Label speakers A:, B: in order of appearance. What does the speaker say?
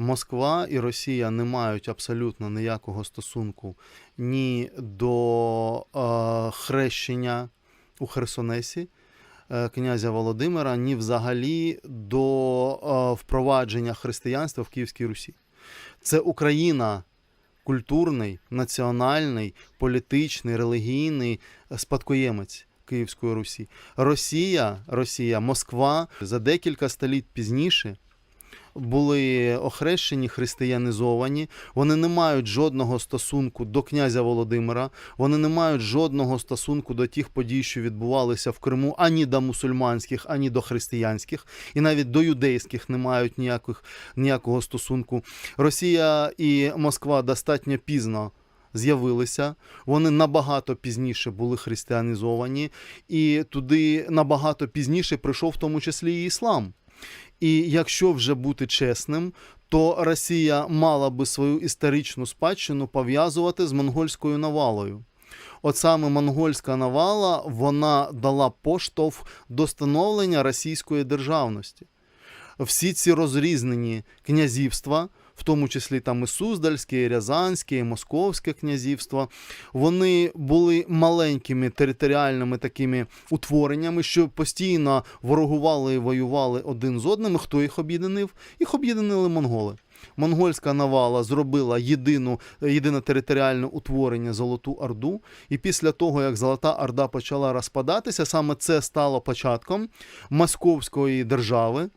A: Москва і Росія не мають абсолютно ніякого стосунку ні до е, хрещення у Херсонесі е, князя Володимира, ні взагалі до е, впровадження християнства в Київській Русі. Це Україна культурний, національний, політичний, релігійний спадкоємець Київської Русі. Росія, Росія, Москва за декілька століть пізніше були охрещені, християнізовані. Вони не мають жодного стосунку до князя Володимира. Вони не мають жодного стосунку до тих подій, що відбувалися в Криму, ані до мусульманських, ані до християнських, і навіть до юдейських не мають ніяких, ніякого стосунку. Росія і Москва достатньо пізно. З'явилися, вони набагато пізніше були християнізовані, і туди набагато пізніше прийшов в тому числі і іслам. І якщо вже бути чесним, то Росія мала би свою історичну спадщину пов'язувати з монгольською навалою. От саме монгольська навала вона дала поштовх до становлення російської державності. Всі ці розрізнені князівства, в тому числі там і Суздальське, і Рязанське, і Московське князівство, вони були маленькими територіальними такими утвореннями, що постійно ворогували і воювали один з одним. Хто їх об'єднав? Їх об'єднали монголи. Монгольська навала зробила єдину, єдине територіальне утворення Золоту Орду. І після того, як Золота Орда почала розпадатися, саме це стало початком Московської держави.